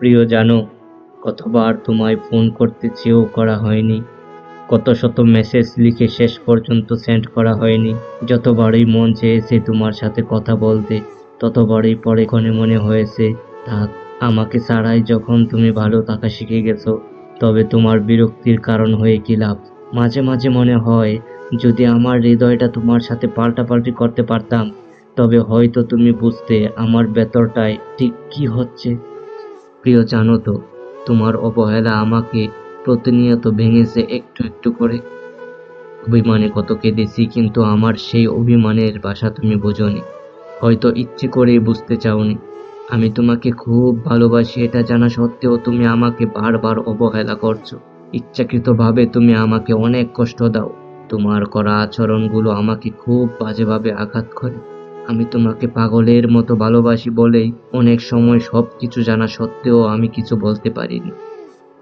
প্রিয় জানো, কতবার তোমায় ফোন করতে চেয়েও করা হয়নি। কত শত মেসেজ লিখে শেষ পর্যন্ত সেন্ড করা হয়নি। যতবারই মন চেয়েছে তোমার সাথে কথা বলতে, ততবারই পরে ক্ষণে মনে হয়েছে, থাক, আমাকে ছাড়াই যখন তুমি ভালো থাকা শিখে গেছো, তবে তোমার বিরক্তির কারণ হয়ে কি লাভ? মাঝে মাঝে মনে হয়, যদি আমার হৃদয়টা তোমার সাথে পাল্টাপাল্টি করতে পারতাম, তবে হয়তো তুমি বুঝতে আমার ভেতরটায় ঠিক কি হচ্ছে। প্রিয়, জানো তো, তোমার অবহেলা আমাকে প্রতিনিয়ত ভেঙেছে একটু একটু করে। অভিমানে কত কেঁদেছি, কিন্তু আমার সেই অভিমানের ভাষা তুমি বোঝোনি। হয়তো ইচ্ছে করেই বুঝতে চাওনি। আমি তোমাকে খুব ভালোবাসি, এটা জানা সত্ত্বেও তুমি আমাকে বারবার অবহেলা করছ। ইচ্ছাকৃতভাবে তুমি আমাকে অনেক কষ্ট দাও। তোমার করা আচরণগুলো আমাকে খুব বাজেভাবে আঘাত করে। আমি তোমাকে পাগলের মতো ভালোবাসি বলেই অনেক সময় সব কিছু জানা সত্ত্বেও আমি কিছু বলতে পারিনি।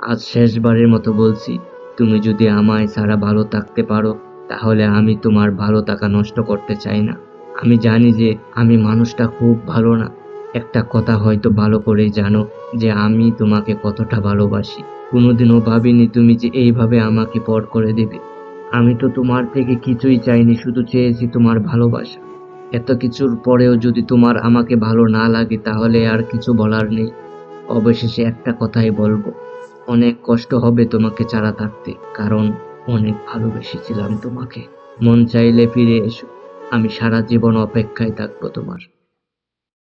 আজ শেষবারের মতো বলছি, তুমি যদি আমায় ছাড়া ভালো থাকতে পারো, তাহলে আমি তোমার ভালো থাকা নষ্ট করতে চাই না। আমি জানি যে আমি মানুষটা খুব ভালো না। একটা কথা হয়তো ভালো করেই জানো যে আমি তোমাকে কতটা ভালোবাসি। কোনোদিনও ভাবিনি তুমি যে এইভাবে আমাকে পর করে দেবে। আমি তো তোমার থেকে কিছুই চাইনি, শুধু চেয়েছি তোমার ভালোবাসা। এত কিছুর পরেও যদি তোমার আমাকে ভালো না লাগে, তাহলে আর কিছু বলার নেই। অবশেষে একটা কথাই বলব, অনেক কষ্ট হবে তোমাকে ছাড়া থাকতে, কারণ অনেক ভালোবেসেছিলাম তোমাকে। মন চাইলে ফিরে এসো, আমি সারা জীবন অপেক্ষায় থাকব তোমার।